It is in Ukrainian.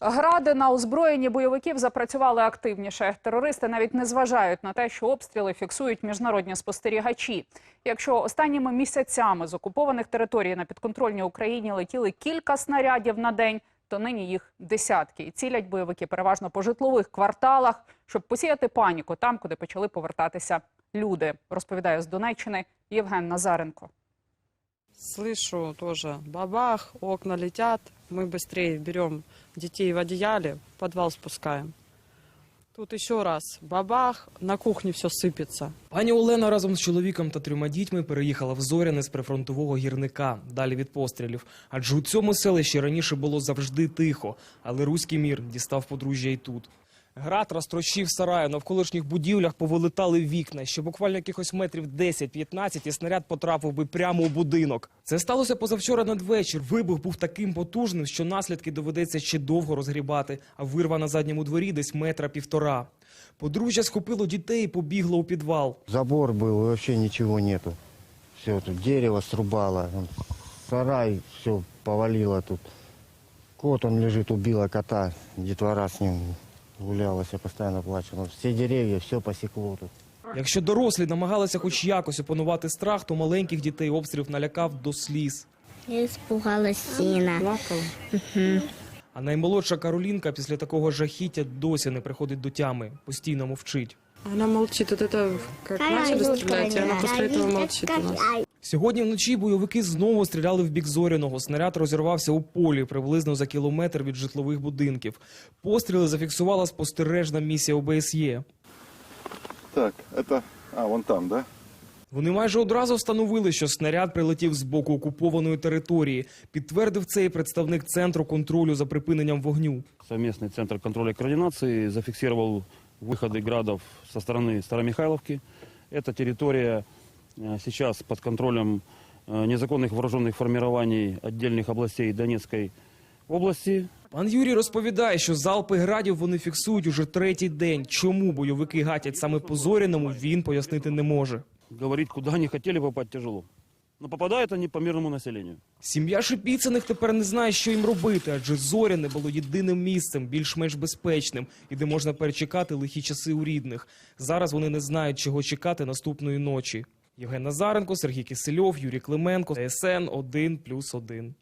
Гради на озброєнні бойовиків запрацювали активніше. Терористи навіть не зважають на те, що обстріли фіксують міжнародні спостерігачі. Якщо останніми місяцями з окупованих територій на підконтрольній Україні летіли кілька снарядів на день, то нині їх десятки. І цілять бойовики переважно по житлових кварталах, щоб посіяти паніку там, куди почали повертатися люди. Розповідає з Донеччини Євген Назаренко. Слышу тоже бабах, окна летят. Мы быстрее берем детей в одеяле, в подвал спускаем. Тут еще раз бабах, на кухне все сыпется. Пані Олена разом з чоловіком та трьома дітьми переїхала в Зоряне з прифронтового гірника, далі від пострілів. Адже у цьому селищі раніше було завжди тихо, але руський мір дістав подружжя і тут. Град розтрощив сараю, навколишніх будівлях повилетали вікна. Ще буквально якихось метрів 10-15 і снаряд потрапив би прямо у будинок. Це сталося позавчора надвечір. Вибух був таким потужним, що наслідки доведеться ще довго розгрібати, а вирва на задньому дворі десь метра півтора. Подружжя схопило дітей і побігло у підвал. Забор и вообще ничего нету. Все, тут дерево срубало, сарай, все повалило тут. Кот, он лежит, убила кота, детвора с ним гулялась, я постоянно плачу. Ну, все деревья, все посекло тут. Якщо дорослі намагалися хоч якось опанувати страх, то маленьких дітей обстріл налякав до сліз. Я испугалась сильно. Плакал. А наймолодша Каролінка після такого жахіття досі не приходить до тями, постійно мовчить. Она молчит. Вот это как начали стрелять, и она после этого молчит у нас. Сьогодні вночі бойовики знову стріляли в бік Зоряного. Снаряд розірвався у полі приблизно за кілометр від житлових будинків. Постріли зафіксувала спостережна місія ОБСЄ. Так, это... А, вон там, да? Вони майже одразу встановили, що снаряд прилетів з боку окупованої території. Підтвердив це і представник центру контролю за припиненням вогню. Совместный центр контроля и координации зафиксировал выходы градов со стороны Старомихайловки. Эта территория э, сейчас под контролем э, незаконных вооруженных формирований отдельных областей Донецкой области. Пан Юрій розповідає, що залпи градів вони фіксують уже третій день. Чому бойовики гатять саме по зоряному, він пояснити не може. Говорить, куда они хотели попасть, тяжело. Но попадают они по мирному населению. Сім'я Шипіцяних тепер не знає, що їм робити, адже зоряне було єдиним місцем, більш-менш безпечним, і де можна перечекати лихі часи у рідних. Зараз вони не знають, чого чекати наступної ночі. Євген Назаренко, Сергій Кисельов, Юрій Клименко, ТСН 1+,1.